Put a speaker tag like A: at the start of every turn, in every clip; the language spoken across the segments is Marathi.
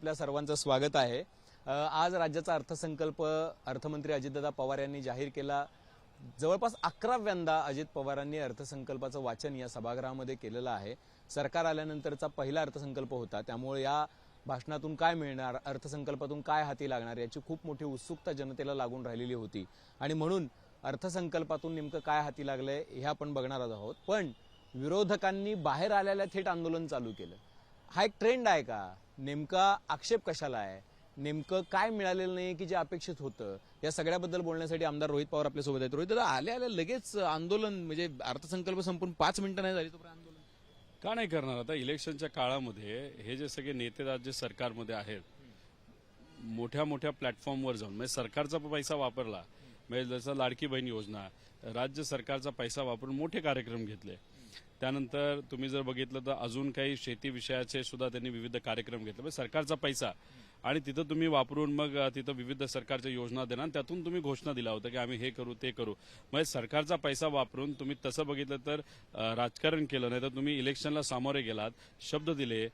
A: आपल्या सर्वांचं स्वागत आहे. आज राज्याचा अर्थसंकल्प अर्थमंत्री अजितदादा पवार यांनी जाहीर केला. जवळपास अकराव्यांदा अजित पवारांनी अर्थसंकल्पाचं वाचन या सभागृहामध्ये केलेलं आहे. सरकार आल्यानंतरचा पहिला अर्थसंकल्प होता. त्यामुळे या भाषणातून काय मिळणार अर्थसंकल्पातून काय हाती लागणार याची खूप मोठी उत्सुकता जनतेला लागून राहिलेली होती. आणि म्हणून अर्थसंकल्पातून नेमकं काय हाती लागलंय हे आपण बघणार आहोत. पण विरोधकांनी बाहेर आलेल्या थेट आंदोलन चालू केलं. हा एक ट्रेंड आहे का? नेमका आक्षेप कशाला आहे? नेमकं काय मिळालेलं नाही की जे अपेक्षित होतं? या सगळ्याबद्दल बोलण्यासाठी आमदार रोहित पवार आपल्यासोबत आहेत. रोहित दादा आले आले लगेच आंदोलन म्हणजे अर्थसंकल्प संपून पाच मिनिटं नाही झाली तोपर्यंत आंदोलन?
B: का नाही करणार? आता इलेक्शनच्या काळामध्ये हे जे सगळे नेते राज्य सरकारमध्ये आहेत मोठ्या मोठ्या प्लॅटफॉर्मवर जाऊन म्हणजे सरकारचा पैसा वापरला म्हणजे जसं लाडकी बहीण योजना राज्य सरकारचा पैसा वापरून मोठे कार्यक्रम घेतले त्यानंतर तुम्ही जर बघितलं तर अजून काही शेती विषयाचे सुद्धा त्यांनी विविध कार्यक्रम घेतले. म्हणजे सरकारचा पैसा. आणि तिथं तुम्ही वापरून मग तिथं विविध सरकारच्या योजना देणार. त्यातून तुम्ही घोषणा दिला होता की आम्ही हे करू ते करू. म्हणजे सरकारचा पैसा वापरून तुम्ही तसं बघितलं तर राजकारण केलं नाही तर तुम्ही इलेक्शनला सामोरे गेलात शब्द दिले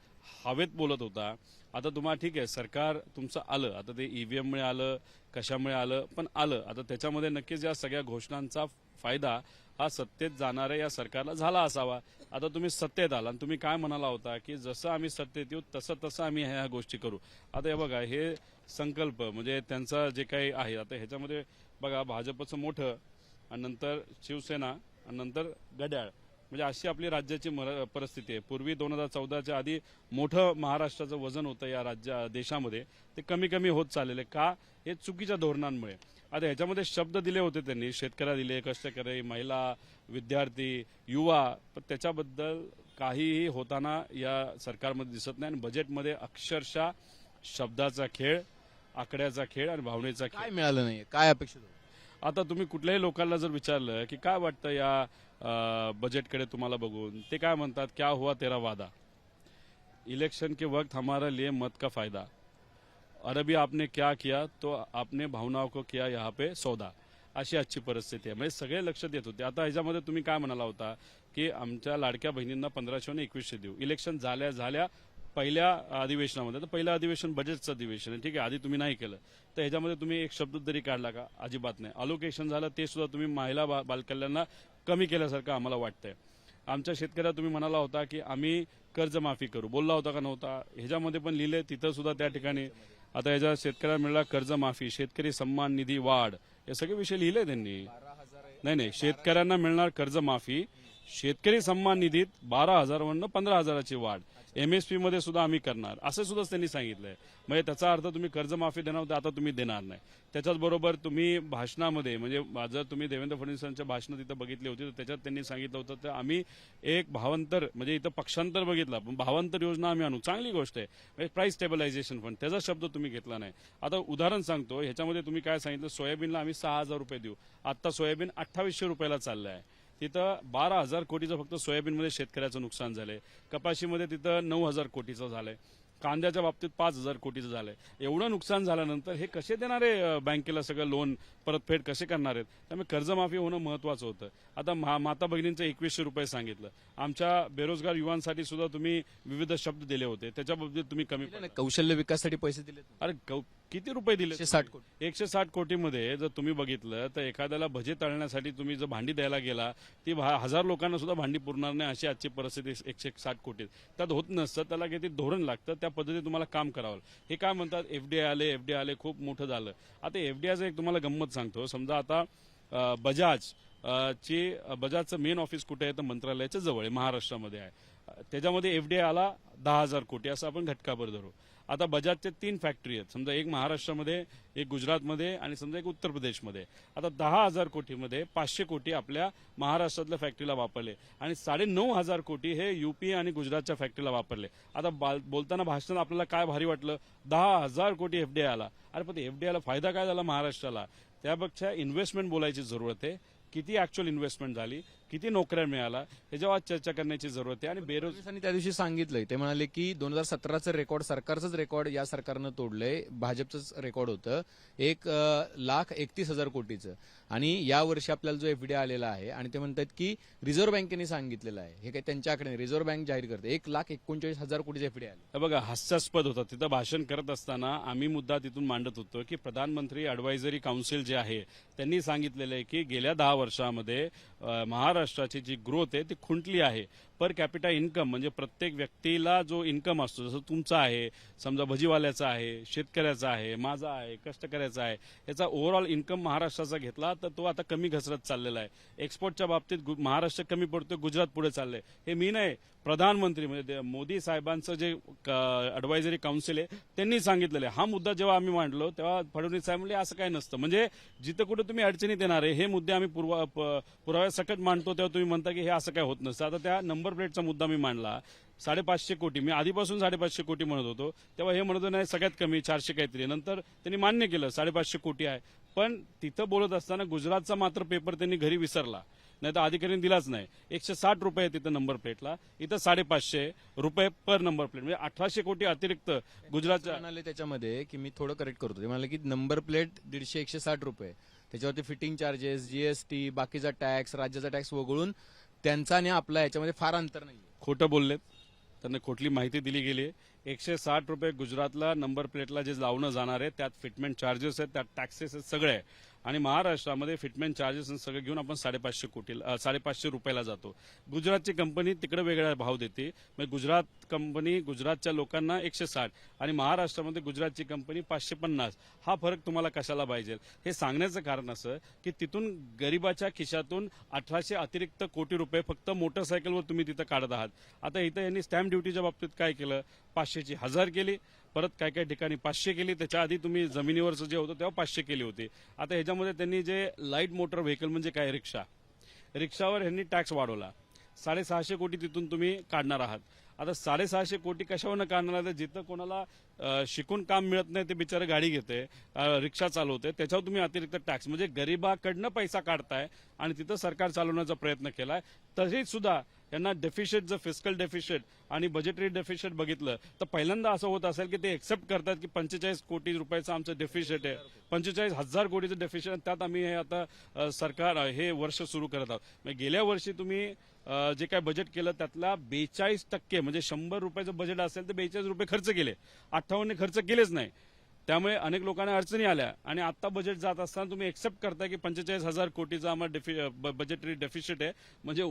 B: हवेत बोलत होता. आता तुम्हाला ठीक आहे सरकार तुमचं आलं. आता ते ईव्हीएममुळे आलं कशामुळे आलं पण आलं. आता त्याच्यामध्ये नक्कीच या सगळ्या घोषणांचा फायदा हा सत्तेत जाणाऱ्या या सरकारला झाला असावा. आता तुम्ही सत्तेत आला आणि तुम्ही काय म्हणाला होता की जसं आम्ही सत्तेत येऊ तसं तसं आम्ही ह्या गोष्टी करू. आता हे बघा हे संकल्प म्हणजे त्यांचा जे काही आहे आता ह्याच्यामध्ये बघा भाजपचं मोठं आणि नंतर शिवसेना आणि नंतर गड्याळ म्हणजे अशी आपली राज्याची मर- परिस्थिती आहे. पूर्वी दोन हजार चौदाच्या आधी मोठं महाराष्ट्राचं वजन होतं या राज्या देशामध्ये. ते कमी कमी होत चाललेले का? हे चुकीच्या धोरणांमुळे. आता ह्याच्यामध्ये शब्द दिले होते त्यांनी शेतकऱ्या दिले कष्टकरी महिला विद्यार्थी युवा पण त्याच्याबद्दल काहीही होताना या सरकारमध्ये दिसत नाही आणि बजेटमध्ये अक्षरशः शब्दाचा खेळ आकड्याचा खेळ आणि भावनेचा खेळ.
A: काय मिळालं नाही काय अपेक्षित होतं?
B: आता तुम्ही कुठल्याही लोकांना जर विचारलं की काय वाटतं या अ, बजेटकडे तुम्हाला बघून ते काय म्हणतात क्या हुआ तेरा वादा? इलेक्शन के वक्त हमारे लिए मत का फायदा? और अभी आपने क्या किया तो आपने भावनाओं को किया यहाँ पे सौदा। अशी आजची परिस्थिती आहे. म्हणजे सगळे लक्ष देत होते. आता ह्याच्यामध्ये तुम्ही काय म्हणाला होता की आमच्या लाडक्या बहिणींना पंधराशे आणि एकवीसशे देऊ. इलेक्शन झाल्या झाल्या पहिल्या अधिवेशनामध्ये. तर पहिलं अधिवेशन बजेटचं अधिवेशन आहे. ठीक आहे आधी तुम्ही नाही केलं. तर ह्याच्यामध्ये तुम्ही एक शब्द तरी काढला का? अजिबात नाही. अलोकेशन झालं ते सुद्धा तुम्ही महिला बा- बालकल्याणला कमी केल्यासारखं आम्हाला वाटतंय. आमच्या शेतकऱ्याला तुम्ही म्हणाला होता की आम्ही कर्जमाफी करू. बोलला होता का नव्हता? ह्याच्यामध्ये पण लिहिले तिथं सुद्धा त्या ठिकाणी आता याच्यात शेतकऱ्याला मिळाला कर्जमाफी शेतकरी सन्मान निधी वाढ हे सगळे विषय लिहिले त्यांनी. नाही नाही शेतकऱ्यांना मिळणार कर्जमाफी शेतकरी सन्मान निधीत बारा हजारवरनं पंधरा हजाराची वाढ. एम एस पीमध्ये सुद्धा आम्ही करणार. असं सुद्धा त्यांनी सांगितलंय. म्हणजे त्याचा अर्थ तुम्ही कर्जमाफी देणार होता आता तुम्ही देणार नाही. त्याच्याचबरोबर तुम्ही भाषणामध्ये म्हणजे जर तुम्ही देवेंद्र फडणवीसांच्या भाषणं तिथं बघितली होती तर त्याच्यात त्यांनी सांगितलं होतं तर आम्ही एक भावांतर म्हणजे इथं पक्षांतर बघितलं. पण भावांतर योजना आम्ही आणू. चांगली गोष्ट आहे. म्हणजे प्राईस स्टेबलायझेशन फंड त्याचा शब्द तुम्ही घेतला नाही. आता उदाहरण सांगतो ह्याच्यामध्ये तुम्ही काय सांगितलं सोयाबीनला आम्ही सहा हजार रुपये देऊ. आता सोयाबीन अठ्ठावीसशे रुपयाला चाललं आहे तिथं बारा हजार कोटीचं फक्त सोयाबीनमध्ये शेतकऱ्याचं नुकसान झालंय. कपाशीमध्ये तिथं नऊ हजार कोटीचं झालंय. कांद्याच्या बाबतीत पाच हजार कोटीचं झालंय. एवढं नुकसान झाल्यानंतर हे कसे देणार बँकेला सगळं लोन परतफेड कसे करणार आहेत? त्यामुळे कर्जमाफी होणं महत्वाचं होतं. आता मा- माता भगिनींचं एकवीसशे रुपये सांगितलं. आमच्या बेरोजगार युवांसाठी सुद्धा तुम्ही विविध शब्द दिले होते. त्याच्या बाबतीत तुम्ही कमी
A: कौशल्य विकासासाठी पैसे दिले
B: अरे किती रुपये दिले
A: एकशे साठ कोटी.
B: एकशे साठ कोटीमध्ये जर तुम्ही बघितलं तर एखाद्याला भजे तळण्यासाठी तुम्ही जर भांडी द्यायला गेला ती हजार लोकांना सुद्धा भांडी पुरणार नाही अशी आजची परिस्थिती एकशे साठ कोटी. त्यात होत नसतं त्याला किती धोरण लागतं त्या पद्धतीने तुम्हाला काम करावं. हे काय म्हणतात एफडीआय आले एफडीआय आले खूप मोठं झालं. आता एफडीआयचं एक तुम्हाला गंमत सांगतो. समजा आता बजाज ची बजाजचं मेन ऑफिस कुठे आहे? तर मंत्रालयाच्या जवळ आहे महाराष्ट्रामध्ये आहे. त्याच्यामध्ये एफडीआय आला दहा हजार कोटी असं आपण घटकाभर धरू. आता बजाजचे तीन फॅक्टरी आहेत. समजा एक महाराष्ट्रामध्ये एक गुजरातमध्ये आणि समजा एक उत्तर प्रदेशमध्ये. आता दहा हजार कोटीमध्ये पाचशे कोटी आपल्या महाराष्ट्रातल्या फॅक्टरीला वापरले. आणि साडे नऊ हजार कोटी हे युपी आणि गुजरातच्या फॅक्टरीला वापरले. आता बाल- बोलताना भाषणात आपल्याला काय भारी वाटलं? दहा हजार कोटी एफडीआय आला अरे पण एफडीआयला फायदा काय झाला महाराष्ट्राला? त्यापेक्षा इन्व्हेस्टमेंट बोलायची जरूरत आहे. किती ऍक्च्युअल इन्व्हेस्टमेंट झाली किती नोकऱ्या मिळाला ह्याच्यावर आज चर्चा करण्याची जरूरत आहे आणि बेरोज
A: फडणवीसांनी त्या दिवशी सांगितलंय. ते म्हणाले की दोन हजार सतराचं रेकॉर्ड सरकारचंच रेकॉर्ड या सरकारनं तोडलंय भाजपचंच रेकॉर्ड होतं. एक लाख एकतीस हजार कोटीचं. आणि या वर्षी आपल्याला जो एफडी आलेला आहे आणि ते म्हणतात की रिझर्व्ह बँकेने सांगितलेलं आहे. हे काही त्यांच्या आकडे नाही. रिझर्व्ह बँक जाहीर करते. एक लाख एकोणचाळीस हजार कोटीचं एफडी आले
B: बघा हास्यास्पद होतं. तिथं भाषण करत असताना आम्ही मुद्दा तिथून मांडत होतो की प्रधानमंत्री अडवायझरी काउन्सिल जे आहे त्यांनी सांगितलेलं आहे की गेल्या दहा वर्षामध्ये महाराष्ट्राची जी ग्रोथ आहे ती खुंटली आहे. पर कॅपिटा इन्कम म्हणजे प्रत्येक व्यक्तीला जो इन्कम असतो जसं तुमचा आहे समजा भजीवाल्याचा आहे शेतकऱ्याचा आहे माझा आहे कष्टकऱ्याचा आहे याचा ओव्हरऑल इन्कम महाराष्ट्राचा घेतला तर तो आता कमी घसरत चाललेला आहे. एक्सपोर्टच्या बाबतीत गु- महाराष्ट्र कमी पडतोय गुजरात पुढे चाललंय. हे मी नाही प्रधानमंत्री म्हणजे ते मोदी साहेबांचं जे अडवायझरी काउन्सिल आहे त्यांनी सांगितलेलं आहे. हा मुद्दा जेव्हा आम्ही मांडलो तेव्हा फडणवीस साहेब म्हणले असं काय नसतं. म्हणजे जिथं कुठं तुम्ही अडचणीत येणार आहे हे मुद्दे आम्ही पूर्वा प- पुराव्यासकट मांडतो तेव्हा तुम्ही म्हणता की हे असं काय होत नसतं. आता त्या नंबर प्लेटचा मुद्दा मी मांडला. साडेपाचशे कोटी मी आधीपासून साडेपाचशे कोटी म्हणत होतो. तेव्हा हे म्हणत होते नाही सगळ्यात कमी चारशे काहीतरी नंतर त्यांनी मान्य केलं साडेपाचशे कोटी आहे. पण तिथं बोलत असताना गुजरातचा मात्र पेपर त्यांनी घरी विसरला. नाही तर अधिकाऱ्यांनी दिलाच नाही. एकशे साठ रुपये तिथं नंबर प्लेटला इथं साडेपाचशे रुपये पर नंबर प्लेट म्हणजे अठराशे कोटी अतिरिक्त गुजरातच्या
A: म्हणाले त्याच्यामध्ये की मी थोडं करेक्ट करतो. ते म्हणाले की नंबर प्लेट दीडशे एकशे साठ रुपये. त्याच्यावरती फिटिंग चार्जेस जीएसटी बाकीचा टॅक्स राज्याचा टॅक्स वगळून त्यांचा आणि आपला याच्यामध्ये फार अंतर नाही
B: खोटं बोललेत. त्यांना खोटली माहिती दिली गेली आहे एकशे साठ रुपये गुजरातला नंबर प्लेटला जे लावणं जाणार आहे त्यात फिटमेंट चार्जेस आहेत त्यात टॅक्सेस आहेत सगळे. आहे आणि महाराष्ट्रामध्ये फिटमेंट चार्जेस सगळं घेऊन आपण साडेपाचशे कोटी साडेपाचशे रुपयाला जातो. गुजरातची कंपनी तिकडे वेगळा भाव देते. म्हणजे गुजरात कंपनी गुजरातच्या लोकांना एकशे साठ आणि महाराष्ट्रामध्ये गुजरातची कंपनी पाचशे पन्नास. हा फरक तुम्हाला कशाला पाहिजे? हे सांगण्याचं कारण असं की तिथून गरिबाच्या खिशातून अठराशे अतिरिक्त कोटी रुपये फक्त मोटरसायकलवर तुम्ही तिथं काढत आहात. आता इथं यांनी स्टॅम्प ड्युटीच्या बाबतीत काय केलं? पाचशेची हजार केली परत काय काय ठिकाणी पाचशे केली. त्याच्या आधी तुम्ही जमिनीवरचं जे होतं तेव्हा पाचशे केली होती. आता ह्याच्यामध्ये त्यांनी जे लाइट मोटर व्हेकल म्हणजे काय? रिक्षा. रिक्षावर ह्यांनी टॅक्स वाढवला. साडेसहाशे कोटी तिथून तुम्ही काढणार आहात. आता साडेसहाशे कोटी कशावरनं काढणार आहे तर जिथं कोणाला शिकून काम मिळत नाही ते बिचारे गाडी घेते रिक्षा चालवते त्याच्यावर तुम्ही अतिरिक्त टॅक्स म्हणजे गरिबाकडनं पैसा काढताय आणि तिथं सरकार चालवण्याचा प्रयत्न केलाय. तरी सुद्धा यांना डेफिशिट जर फिजिकल डेफिशिट आणि बजेटरी डेफिशिट बघितलं तर पहिल्यांदा असं होत असेल की ते एक्सेप्ट करतात की पंचेचाळीस कोटी रुपयाचं आमचं डेफिशिट आहे. पंचेचाळीस हजार कोटीचं डेफिशिट त्यात आम्ही हे आता सरकार हे वर्ष सुरू करत आहोत. गेल्या वर्षी तुम्ही जे काय बजेट केलं त्यातला बेचाळीस टक्के म्हणजे शंभर रुपयाचं बजेट असेल तर बेचाळीस रुपये खर्च केले. अठ्ठावन्न खर्च केलेच नाही. त्यामुळे अनेक लोकांना अडचणी आल्या. आणि आता बजेट जात असताना तुम्ही एक्सेप्ट करताय की पंचेचाळीस हजार कोटीचा आम्हाला डेफि बजेटरी डेफिशिट आहे. म्हणजे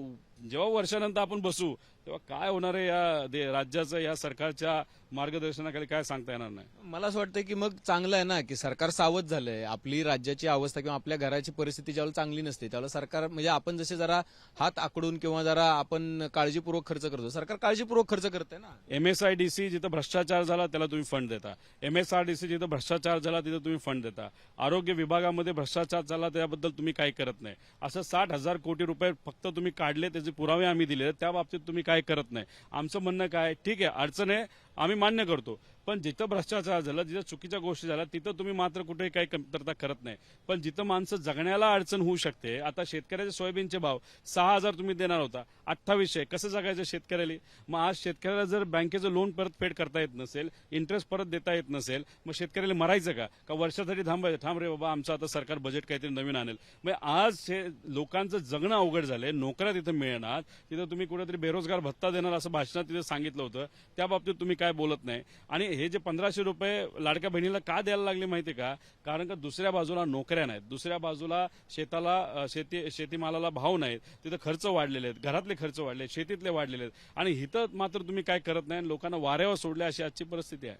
B: जेव्हा वर्षानंतर आपण बसू तेव्हा काय होणार आहे या दे- राज्याचं या सरकारच्या मार्गदर्शनाखाली काय सांगता येणार नाही?
A: मला असं वाटतं की मग चांगलं आहे ना की सरकार सावध झालंय. आपली राज्याची अवस्था किंवा आपल्या घराची परिस्थिती ज्यावेळेला चांगली नसते त्यावेळेला सरकार म्हणजे आपण जसे जरा हात आकडून किंवा जरा आपण काळजीपूर्वक खर्च करतो सरकार काळजीपूर्वक खर्च करते ना.
B: एमएसआयडीसी जिथं भ्रष्टाचार झाला त्याला तुम्ही फंड देता. एमएसआरडीसी जिथं भ्रष्टाचार झाला तिथं तुम्ही फंड देता. आरोग्य विभागामध्ये भ्रष्टाचार झाला त्याबद्दल तुम्ही काही करत नाही. असं साठ हजार कोटी रुपये फक्त तुम्ही काढले त्याचे पुरावे आम्ही दिले त्या बाबतीत तुम्ही काय करत नाही. आमचं म्हणणं काय ठीक आहे अडचण आहे. आम्ही मान्य करतो. पण जिथं भ्रष्टाचार झाला जिथं चुकीच्या गोष्टी झाल्या तिथं तुम्ही मात्र कुठेही काही कमतरता करत नाही. पण जिथं माणसं जगण्याला अडचण होऊ शकते आता शेतकऱ्याचे सोयाबीनचे भाव सहा हजार तुम्ही देणार होता. अठ्ठावीसशे कसं जगायचं शेतकऱ्याला? मग आज शेतकऱ्याला जर बँकेचं लोन परतफेड करता येत नसेल इंटरेस्ट परत देता येत नसेल मग शेतकऱ्याला मरायचं का? का वर्षासाठी थांबायचं थांब रे बाबा आमचं आता सरकार बजेट काहीतरी नवीन आणेल. मग आज हे लोकांचं जगणं अवघड झालंय नोकऱ्या तिथं मिळणार तिथं तुम्ही कुठेतरी बेरोजगार भत्ता देणार असं भाषणात तिथं सांगितलं होतं. त्या बाबतीत तुम्ही काय बोलत नाही. आणि हे जे पंधराशे रुपये लाडक्या बहिणीला का द्यायला लागले माहिती का? कारण का दुसऱ्या बाजूला नोकऱ्या नाहीत. दुसऱ्या बाजूला शेताला शेती शेतीमालाला भाव नाहीत. तिथं खर्च वाढलेले आहेत. घरातले खर्च वाढले शेतीतले वाढलेले आहेत. आणि हिथं मात्र तुम्ही काय करत नाही लोकांना वाऱ्यावर सोडले अशी आजची परिस्थिती आहे.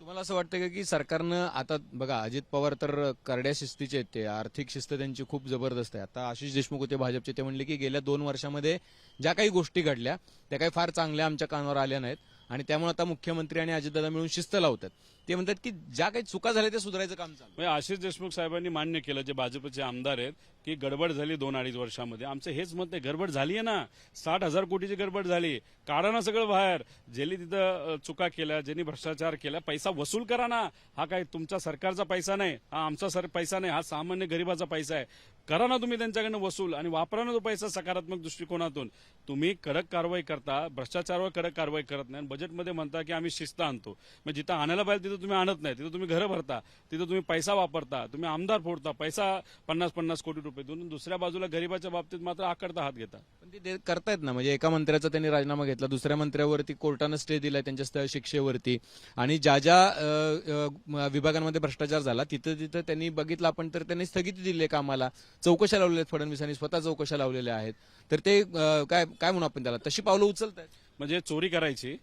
A: तुम्हाला असं वाटतं का की सरकारनं आता बघा अजित पवार तर करड्या शिस्तीचे आहेत ते. आर्थिक शिस्त त्यांची खूप जबरदस्त आहे. आता आशिष देशमुख होते भाजपचे. ते म्हणले की गेल्या दोन वर्षामध्ये ज्या काही गोष्टी घडल्या त्या काही फार चांगल्या आमच्या कानावर आल्या नाहीत. आणि त्यामुळे आता मुख्यमंत्री आणि अजितदादा मिळून शिस्त लावतात. ते म्हणतात की ज्या काही चुका झाल्या ते सुधारायचं काम चालू
B: म्हणजे आशिष देशमुख साहेबांनी मान्य केलं जे भाजपचे आमदार आहेत की गडबड झाली दोन अडीच वर्षामध्ये. आमचं हेच मत नाही गडबड झाली आहे ना. साठ हजार कोटीची गडबड झाली. काढा ना सगळं बाहेर. ज्यांनी तिथं चुका केल्या ज्यांनी भ्रष्टाचार केला पैसा वसूल करा ना. हा काय तुमचा सरकारचा पैसा नाही हा आमचा सर पैसा नाही हा सामान्य गरिबाचा पैसा आहे. करा ना तुम्ही त्यांच्याकडनं वसूल आणि वापरा ना तो पैसा सकारात्मक दृष्टिकोनातून. तुम्ही कडक कारवाई करता भ्रष्टाचारावर कडक कारवाई करत नाही आणि बजेटमध्ये म्हणता की आम्ही शिस्त आणतो. मग जिथं आणायला पाहिजे तिथं तुम्ही आणत नाही तिथं तुम्ही घरं भरता तिथं तुम्ही पैसा वापरता तुम्ही आमदार फोडता पैसा पन्नास पन्नास कोटी रुपये देऊन दुसऱ्या बाजूला गरीबाच्या बाबतीत मात्र आकडता हात घेता.
A: पण ते- ते करतायत ना म्हणजे एका मंत्र्याचा त्यांनी राजीनामा घेतला दुसऱ्या मंत्र्यावरती कोर्टानं स्टे दिलाय त्यांच्या स्थळ शिक्षेवरती. आणि ज्या ज्या विभागांमध्ये भ्रष्टाचार झाला तिथं तिथं त्यांनी बघितलं आपण तर त्यांनी स्थगिती दिली कामाला. चौकशा लावलेल्या आहेत फडणवीसांनी स्वतः चौकशा लावलेल्या आहेत. तर ते काय काय म्हणू आपण त्याला? तशी पावलं उचलत आहेत
B: म्हणजे चोरी करायची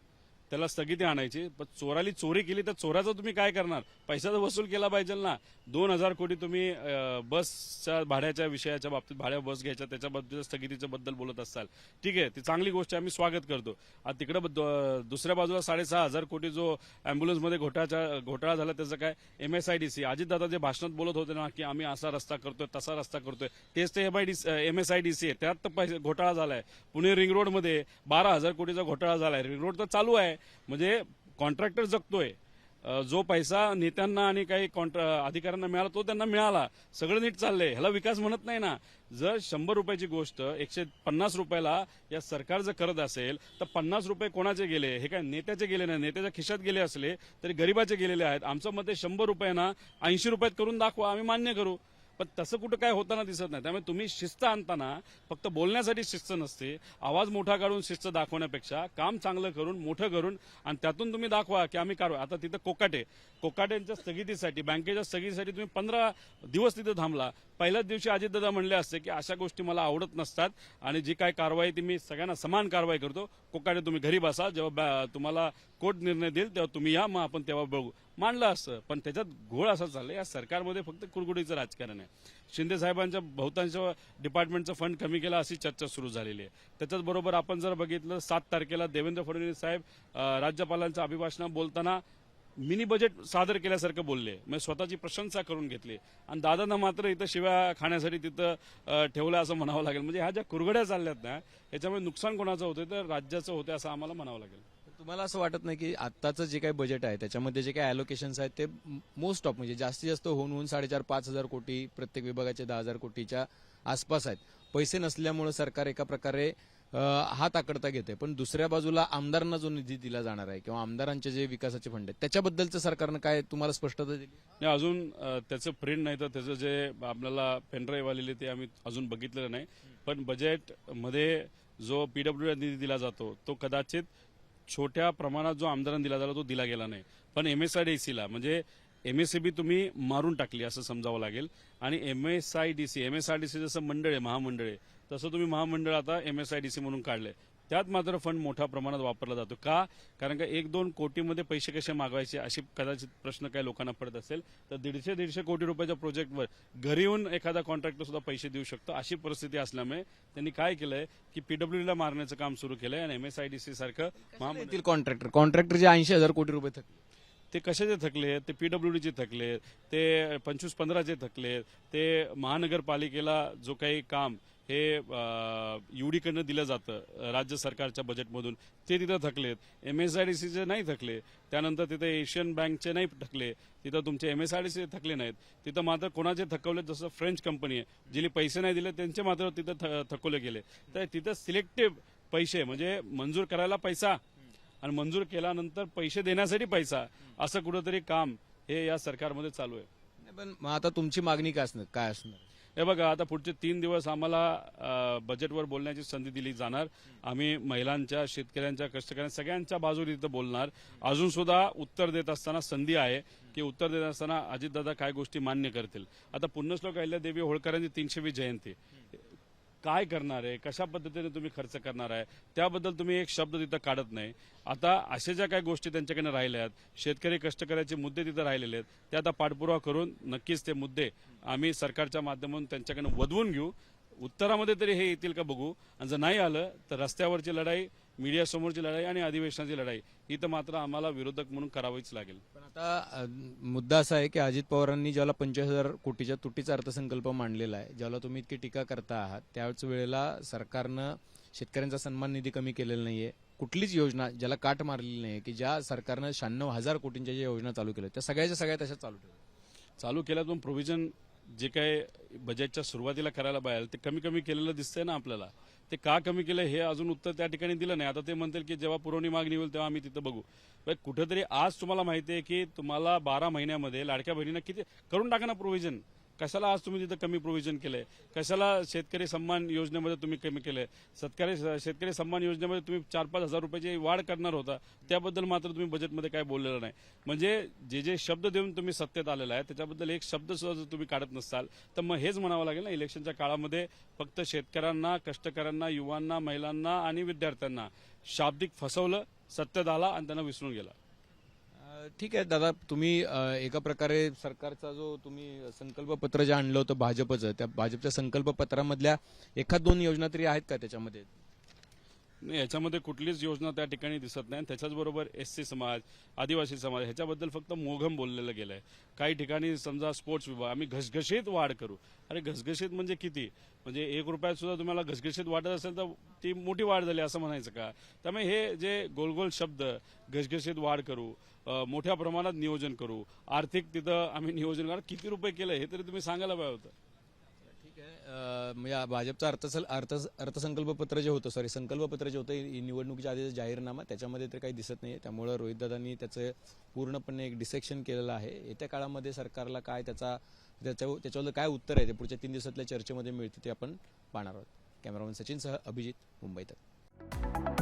B: त्याला स्थगिती आणायची. पण चोराली चोरी केली तर चोराचा तुम्ही काय करणार? पैसा तर वसूल केला पाहिजे ना. दोन हजार कोटी तुम्ही बसच्या भाड्याच्या विषयाच्या बाबतीत भाड्या बस घ्यायच्या त्याच्याबद्दल स्थगितीच्या बद्दल बोलत असाल ठीक आहे ती चांगली गोष्ट आम्ही स्वागत करतो. आता तिकडे दुसऱ्या बाजूला साडेसहा हजार कोटी जो अँब्युलन्समध्ये घोटाळा घोटाळा झाला त्याचं काय? M S I D C Ajitdada जे भाषणात बोलत होते ना की आम्ही असा रस्ता करतोय तसा रस्ता करतोय तेच ते M I D M S I D C आहे. त्यात तर घोटाळा झालाय. पुणे रिंग रोडमध्ये बारा हजार कोटीचा घोटाळा झालाय. रिंग रोड तर चालू आहे. म्हणजे कॉन्ट्रॅक्टर जगतोय. जो पैसा नेत्यांना आणि काही कॉन्ट्रा अधिकाऱ्यांना मिळाला तो त्यांना मिळाला. सगळं नीट चाललंय. ह्याला विकास म्हणत नाही ना. जर शंभर रुपयाची गोष्ट एकशे पन्नास रुपयाला या सरकार जर करत असेल तर पन्नास रुपये कोणाचे गेले? हे काय नेत्याचे गेले नाही. नेत्याच्या खिशात गेले असले तरी गरीबाचे गेलेले आहेत. आमचं मत शंभर रुपयांना ऐंशी रुपयात करून दाखवा. आम्ही मान्य करू. पण तसं कुठं काय होताना दिसत नाही. त्यामुळे तुम्ही शिस्त आणताना फक्त बोलण्यासाठी शिस्त नसते. आवाज मोठा काढून शिस्त दाखवण्यापेक्षा काम चांगलं करून मोठं करून आणि त्यातून तुम्ही दाखवा की आम्ही कारवाई आता तिथं कोकाटे. कोकाटेंच्या स्थगितीसाठी बँकेच्या स्थगितीसाठी तुम्ही पंधरा दिवस तिथं थांबला. पहिल्याच दिवशी अजितदादा म्हणले असते की अशा गोष्टी मला आवडत नसतात आणि जी काय कारवाई ती मी सगळ्यांना समान कारवाई करतो. कोकाटे तुम्ही घरी बसा. जेव्हा तुम्हाला कोर्ट निर्णय देईल तेव्हा तुम्ही या. मग आपण तेव्हा बघू. मांडलं असतं पण त्याच्यात घोळ असं चाललंय या सरकारमध्ये फक्त कुरकुडीचं राजकारण आहे. शिंदे साहेबांच्या बहुतांश डिपार्टमेंटचं फंड कमी केला अशी चर्चा सुरू झालेली आहे. त्याच्याच बरोबर आपण जर बघितलं सात तारखेला देवेंद्र फडणवीस साहेब राज्यपालांच्या अभिभाषणात बोलताना मिनी बजेट सादर केल्यासारखं बोलले. म्हणजे स्वतःची प्रशंसा करून घेतली. आणि दादांना मात्र इथं शिव्या खाण्यासाठी तिथं ठेवलं असं म्हणावं लागेल. म्हणजे ह्या ज्या कुरघड्या चालल्यात ना याच्यामुळे नुकसान कोणाचं होतं तर राज्याचं होतं असं आम्हाला म्हणावं लागेल.
A: तुम्हाला असं वाटत नाही की आत्ताचं जे काही बजेट आहे त्याच्यामध्ये जे काही अलोकेशन्स आहेत ते मोस्ट ऑफ म्हणजे जास्तीत जास्त होऊन होऊन साडेचार पाच हजार कोटी प्रत्येक विभागाचे दहा हजार कोटीच्या आसपास आहेत. पैसे नसल्यामुळे सरकार एका प्रकारे हात आकडता घेते पण दुसऱ्या बाजूला आमदारांना जो निधी दिला जाणार आहे किंवा आमदारांचे जे विकासाचे फंड आहेत त्याच्याबद्दलचं सरकारनं काय तुम्हाला स्पष्टता दिली?
B: नाही अजून त्याचं प्रिंट नाही तर त्याचं जे आपल्याला पेनड्राईव्ह आलेले ते आम्ही अजून बघितलेलं नाही. पण बजेटमध्ये जो पीडब्ल्यू निधी दिला जातो तो कदाचित छोट्या प्रमाणात जो आमदारांना दिला झाला तो दिला गेला नाही. पण एम एस आय डी सीला म्हणजे एम एस बी तुम्ही मारून टाकली असं समजावं लागेल. आणि M S I D C M S I D C जसं मंडळ आहे महामंडळ आहे तसं तुम्ही महामंडळ आता M S I D C म्हणून काढलंय. त्यात मात्र फंड मोठ्या प्रमाणात वापरला जातो. का? कारण का एक दोन कोटीमध्ये पैसे कसे मागवायचे अशी कदाचित प्रश्न काही लोकांना पडत असेल. तर दीडशे दीडशे कोटी रुपयाच्या प्रोजेक्टवर घरी येऊन एखादा कॉन्ट्रॅक्टर सुद्धा पैसे देऊ शकतो अशी परिस्थिती असल्यामुळे त्यांनी काय केलंय की पीडब्ल्यूडीला मारण्याचं काम सुरू केलंय आणि एमएसआयडीसी सारखं महामंडळ
A: येतील कॉन्ट्रॅक्टर कॉन्ट्रॅक्टरचे ऐंशी हजार कोटी रुपये थकले.
B: ते कशाचे थकले? ते पीडब्ल्यूडीचे थकले. ते पंचवीस पंधराचे थकले. ते महानगरपालिकेला जो काही काम हे युडीकडनं दिलं जातं राज्य सरकारच्या बजेटमधून. ते तिथं थकलेत. एम एस आय डी सीचे नाही थकले. त्यानंतर तिथे एशियन बँकचे नाही थकले. तिथं तुमचे M S I D C थकले नाहीत. तिथं मात्र कोणाचे थकवले जसं फ्रेंच कंपनी आहे जिने पैसे नाही दिले त्यांचे मात्र तिथं थकवले गेले. तर तिथं सिलेक्टिव्ह पैसे म्हणजे मंजूर करायला पैसा आणि मंजूर केल्यानंतर पैसे देण्यासाठी पैसा असं कुठंतरी काम हे या सरकारमध्ये चालू आहे.
A: पण मग आता तुमची मागणी काय असणार? काय असणार?
B: हे बघा आता पुढचे तीन दिवस आम्हाला बजेटवर बोलण्याची संधी दिली जाणार. आम्ही महिलांच्या शेतकऱ्यांच्या कष्टकऱ्यांच्या सगळ्यांच्या बाजूने इथं बोलणार. अजून सुद्धा उत्तर देत असताना संधी आहे की उत्तर देत असताना अजितदादा काय गोष्टी मान्य करतील. आता पुण्यश्लोक अहिल्यादेवी होळकरांची तीनशेवी जयंती. काय करणार आहे कशा पद्धतीने तुम्ही खर्च करणार आहे त्याबद्दल तुम्ही एक शब्द तिथं काढत नाही. आता अशा ज्या काही गोष्टी त्यांच्याकडे राहिल्या आहेत शेतकरी कष्टकऱ्याचे मुद्दे तिथं राहिलेले आहेत ते आता पाठपुरावा करून नक्कीच ते मुद्दे आम्ही सरकारच्या माध्यमातून त्यांच्याकडनं वधवून घेऊ. उत्तरामध्ये तरी हे येतील का बघू. आणि जर नाही आलं तर रस्त्यावरची लढाई मीडियासमोरची लढाई आणि अधिवेशनाची लढाई ही तर मात्र आम्हाला विरोधक म्हणून करावीच लागेल.
A: पण आता मुद्दा असा आहे की अजित पवारांनी ज्याला पंचवीस हजार कोटीच्या तुटीचा अर्थसंकल्प मांडलेला आहे ज्याला तुम्ही इतकी टीका करता आहात त्याच वेळेला सरकारनं शेतकऱ्यांचा सन्मान निधी कमी केलेला नाहीये. कुठलीच योजना ज्याला काट मारलेली नाही की ज्या सरकारनं शहाण्णव हजार कोटींच्या ज्या योजना चालू केल्या त्या सगळ्याच्या सगळ्या तशाच चालू ठेवल्या.
B: चालू केल्यात पण प्रोव्हिजन जे काय बजेटच्या सुरुवातीला करायला पाहिजे ते कमी कमी केलेलं दिसतंय ना आपल्याला. ते का कमी केलं हे अजून उत्तर त्या ठिकाणी दिलं नाही. आता ते म्हणतील की जेव्हा पुरवणी मागणी होईल तेव्हा आम्ही तिथं बघू. कुठेतरी आज तुम्हाला माहिती आहे की तुम्हाला बारा महिन्यामध्ये लाडक्या बहिणींना किती करून टाका ना प्रोव्हिजन कशाला आज तुम्ही तिथं कमी प्रोव्हिजन केलंय? कशाला शेतकरी सन्मान योजनेमध्ये तुम्ही कमी केलंय? सत्कारी शेतकरी सन्मान योजनेमध्ये तुम्ही चार पाच हजार रुपयाची वाढ करणार होता. त्याबद्दल मात्र तुम्ही बजेटमध्ये काय बोललेलं नाही. म्हणजे जे जे शब्द देऊन तुम्ही सत्तेत आलेला आहे त्याच्याबद्दल एक शब्द सुद्धा जर तुम्ही काढत नसाल तर मग हेच म्हणावं लागेल ना इलेक्शनच्या काळामध्ये फक्त शेतकऱ्यांना कष्टकऱ्यांना युवांना महिलांना आणि विद्यार्थ्यांना शाब्दिक फसवलं सत्तेत आला आणि त्यांना विसरून गेला.
A: ठीक आहे दादा तुम्ही एका प्रकारे सरकारचा जो तुम्ही संकल्पपत्र जे आणलं होतं भाजपचं त्या भाजपच्या संकल्पपत्रामधल्या एखाद दोन योजना तरी आहेत का त्याच्यामध्ये?
B: नाही याच्यामध्ये कुठलीच योजना त्या ठिकाणी दिसत नाही. त्याच्याचबरोबर एस सी समाज आदिवासी समाज ह्याच्याबद्दल फक्त मोघम बोललेलं गेलं आहे काही ठिकाणी समजा स्पोर्ट्स विभाग आम्ही घसघशीत वाढ करू. अरे घसघशीत म्हणजे किती? म्हणजे एक रुपयात सुद्धा तुम्हाला घसघशीत वाटत असेल तर ती मोठी वाढ झाली असं म्हणायचं का? त्यामुळे हे जे गोलगोल शब्द घसघशीत वाढ करू मोठ्या प्रमाणात नियोजन करू. आर्थिक तिथं आम्ही नियोजन करू किती रुपये केलं हे तरी तुम्ही सांगायला पाहिजे होतं.
A: ठीक आहे. म्हणजे भाजपचं अर्थसल अर्थ अर्थसंकल्पपत्र जे होतं सॉरी संकल्पपत्र जे होतं निवडणुकीच्या आधीचा जाहीरनामा त्याच्यामध्ये तर काही दिसत नाही त्यामुळं रोहितदादांनी त्याचं पूर्णपणे एक डिसेक्शन केलेलं आहे. येत्या काळामध्ये सरकारला काय त्याचा त्याच्या त्याच्यावर काय उत्तर आहे ते पुढच्या तीन दिवसातल्या चर्चेमध्ये मिळते ते आपण पाहणार आहोत. कॅमेरामन सचिनसह अभिजित मुंबईत तक.